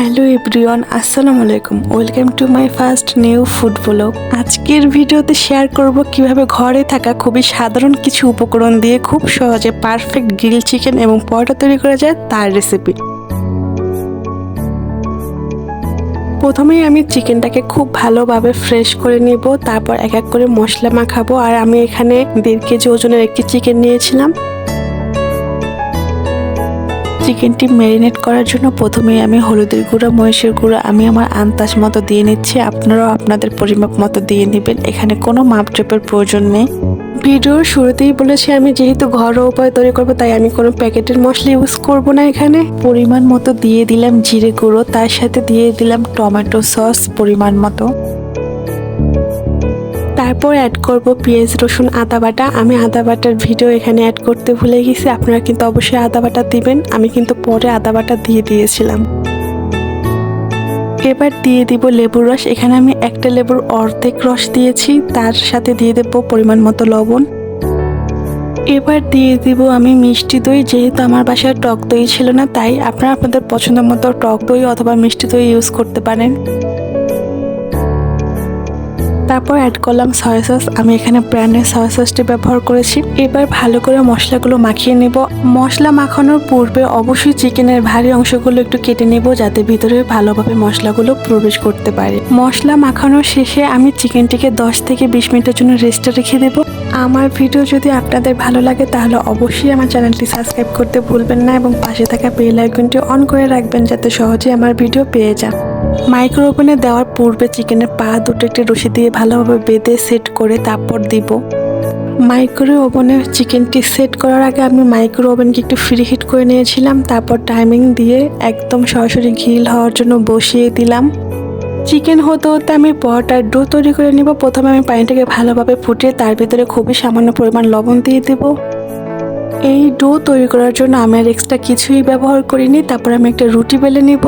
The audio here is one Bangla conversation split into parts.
হ্যালো এভরিওয়ান, আসসালামু আলাইকুম। Welcome to my first new food blog. আজকের ভিডিওতে শেয়ার করব কীভাবে ঘরে থাকা খুবই সাধারণ কিছু উপকরণ দিয়ে খুব সহজে পারফেক্ট গ্রিল চিকেন এবং পরোটা তৈরি করা যায় তার রেসিপি। প্রথমেই আমি চিকেনটাকে খুব ভালোভাবে ফ্রেশ করে নিব, তারপর এক এক করে মশলা মাখাবো। আর আমি এখানে দেড় কেজি ওজনের একটি চিকেন নিয়েছিলাম। চিকেনটি ম্যারিনেট করার জন্য প্রথমে আমি হলুদের গুঁড়া মহিষের গুঁড়া, আমি আমার আন্দাজ মতো দিয়ে নিচ্ছি। আপনারাও আপনাদের পরিমাপ মতো দিয়ে নেবেন। এখানে কোনো মাপজপের প্রয়োজন নেই। ভিডিওর শুরুতেই বলেছি আমি, যেহেতু ঘরোয়া উপায় তৈরি করব, তাই আমি কোনো প্যাকেটের মশলা ইউজ করব না এখানে। পরিমাণ মতো দিয়ে দিলাম জিরে গুঁড়ো, তার সাথে দিয়ে দিলাম টমেটো সস পরিমাণ মতো। তারপর অ্যাড করব পেঁয়াজ, রসুন, আদা বাটা। আমি আদা বাটার ভিডিও এখানে অ্যাড করতে ভুলে গেছি, আপনারা কিন্তু অবশ্যই আদা বাটা দিবেন। আমি কিন্তু পরে আদা বাটা দিয়ে দিয়েছিলাম। এবার দিয়ে দিব লেবুর রস। এখানে আমি একটা লেবুর অর্ধেক রস দিয়েছি, তার সাথে দিয়ে দেব পরিমাণ মতো লবণ। এবার দিয়ে দিব আমি মিষ্টি দই। যেহেতু আমার বাসায় টক দই ছিল না, তাই আপনারা আপনাদের পছন্দ মতো টক দই অথবা মিষ্টি দই ইউজ করতে পারেন। তারপর অ্যাড করলাম সয়া সস আমি এখানে ব্র্যান্ডের সয়া সসটি ব্যবহার করেছি। এবার ভালো করে মশলাগুলো মাখিয়ে নেব। মশলা মাখানোর পূর্বে অবশ্যই চিকেনের ভারী অংশগুলো একটু কেটে নেব যাতে ভিতরে ভালোভাবে মশলাগুলো প্রবেশ করতে পারে। মশলা মাখানোর শেষে আমি চিকেনটিকে দশ থেকে বিশ মিনিটের জন্য রেস্টে রেখে দেব। আমার ভিডিও যদি আপনাদের ভালো লাগে তাহলে অবশ্যই আমার চ্যানেলটি সাবস্ক্রাইব করতে ভুলবেন না এবং পাশে থাকা বেল আইকনটি অন করে রাখবেন যাতে সহজে আমার ভিডিও পেয়ে যান। মাইক্রো ওভেনে দেওয়ার পূর্বে চিকেনের পা দুটো একটি রশি দিয়ে ভালোভাবে বেঁধে সেট করে তারপর দিব। মাইক্রো ওভেনে চিকেনটি সেট করার আগে আমি মাইক্রো ওভেনকে একটু ফ্রি হিট করে নিয়েছিলাম, তারপর টাইমিং দিয়ে একদম সরাসরি ঘিল হওয়ার জন্য বসিয়ে দিলাম। চিকেন হতে হতে আমি পরোটার ডো তৈরি করে নিব। প্রথমে আমি পানিটাকে ভালোভাবে ফুটিয়ে তার ভিতরে খুবই সামান্য পরিমাণ লবণ দিয়ে দেব। এই ডো তৈরি করার জন্য আমি আর এক্সট্রা কিছুই ব্যবহার করিনি, তারপর আমি একটা রুটি বেলে নিব।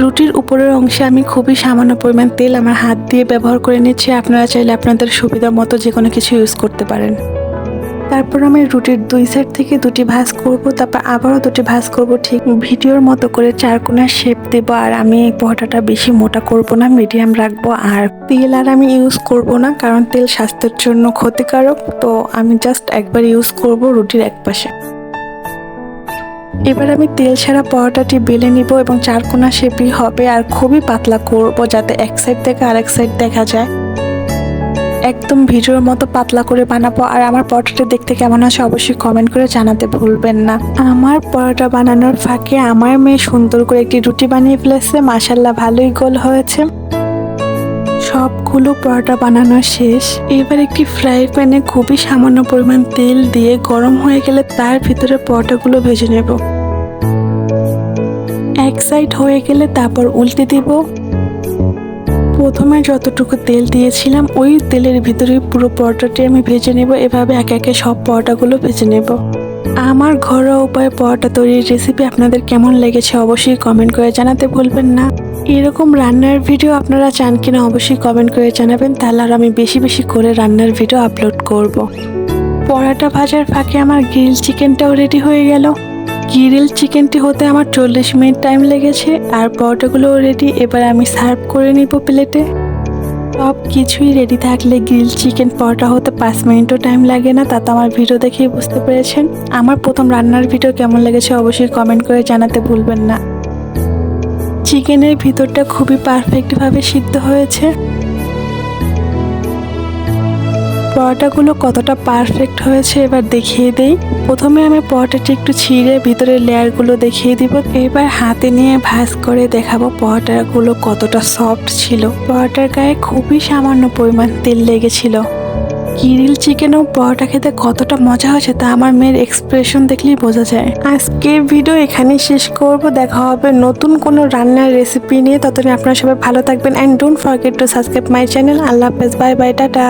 রুটির উপরের অংশে আমি খুবই সামান্য পরিমাণ তেল আমার হাত দিয়ে ব্যবহার করে নিচ্ছি। আপনারা চাইলে আপনাদের সুবিধা মতো যে কোনো কিছু ইউজ করতে পারেন। তারপর আমি রুটির দুই সাইড থেকে দুটি ভাঁজ করব, তারপর আবারও দুটি ভাঁজ করব। ঠিক ভিডিওর মতো করে চার কোণার শেপ দেব, আর আমি এই পরোটাটা বেশি মোটা করব না মিডিয়াম রাখব। আর তেল আর আমি ইউজ করব না, কারণ তেল স্বাস্থ্যের জন্য ক্ষতিকারক। তো আমি জাস্ট একবার ইউজ করব রুটির এক পাশে এবার আমি তেল ছাড়া পরোটাটি বেলে নিব এবং চারকোনা শেপই হবে আর খুবই পাতলা করব যাতে এক সাইড থেকে আরেক সাইড দেখা যায়। একদম ভিডিওর মতো পাতলা করে বানাবো আর আমার পরোটাটা দেখতে কেমন আছে অবশ্যই কমেন্ট করে জানাতে ভুলবেন না। আমার পরোটা বানানোর ফাঁকে আমার মেয়ে সুন্দর করে একটি রুটি বানিয়ে ফেলেছে মাসাল্লাহ ভালোই গোল হয়েছে। সবগুলো পরোটা বানানো শেষ। এবার একটি ফ্রাই প্যানে খুবই সামান্য পরিমাণ তেল দিয়ে গরম হয়ে গেলে তার ভিতরে পরোটাগুলো ভেজে নেব। এক সাইড হয়ে গেলে তারপর উল্টে দিব। প্রথমে যতটুকু তেল দিয়েছিলাম, ওই তেলের ভিতরে পুরো পরোটাটি আমি ভেজে নেব। এভাবে একে একে সব পরোটাগুলো ভেজে নেব। আমার ঘরোয়া উপায়ে পরোটা তৈরির রেসিপি আপনাদের কেমন লেগেছে অবশ্যই কমেন্ট করে জানাতে ভুলবেন না। এরকম রান্নার ভিডিও আপনারা চান কিনা অবশ্যই কমেন্ট করে জানাবেন। তাহলে আর আমি বেশি বেশি করে রান্নার ভিডিও আপলোড করব। পরাটা ভাজার ফাঁকে আমার গ্রিল চিকেনটাও রেডি হয়ে গেল। গ্রিল চিকেনটি হতে আমার চল্লিশ মিনিট টাইম লেগেছে, আর পরোটাগুলোও রেডি এবার আমি সার্ভ করে নিব প্লেটে সব কিছুই রেডি থাকলে গ্রিল চিকেন পরোটা হতে পাঁচ মিনিটও টাইম লাগে না, তা তো আমার ভিডিও দেখেই বুঝতে পেরেছেন। আমার প্রথম রান্নার ভিডিও কেমন লেগেছে অবশ্যই কমেন্ট করে জানাতে ভুলবেন না। চিকেনের ভিতরটা খুবই পারফেক্টভাবে সিদ্ধ হয়েছে। পরোটাগুলো কতটা পারফেক্ট হয়েছে এবার দেখিয়ে দেই। প্রথমে আমি পরোটাটি একটু ছিঁড়ে ভিতরের লেয়ারগুলো দেখিয়ে দিব। এবার হাতে নিয়ে ভাঁজ করে দেখাবো পরোটাগুলো কতটা সফট ছিল। পরোটার গায়ে খুবই সামান্য পরিমাণ তেল লেগেছিল। কিরিল চিকেন ও পরোটা খেতে কতটা মজা হয়েছে তা আমার মেয়ের এক্সপ্রেশন দেখলেই বোঝা যায়। আজকের ভিডিও এখানেই শেষ করব। দেখা হবে নতুন কোনো রান্নার রেসিপি নিয়ে। ততদিন আপনারা সবাই ভালো থাকবেন। And don't forget to subscribe my channel আল্লাহ হাফেজ। Bye bye tata.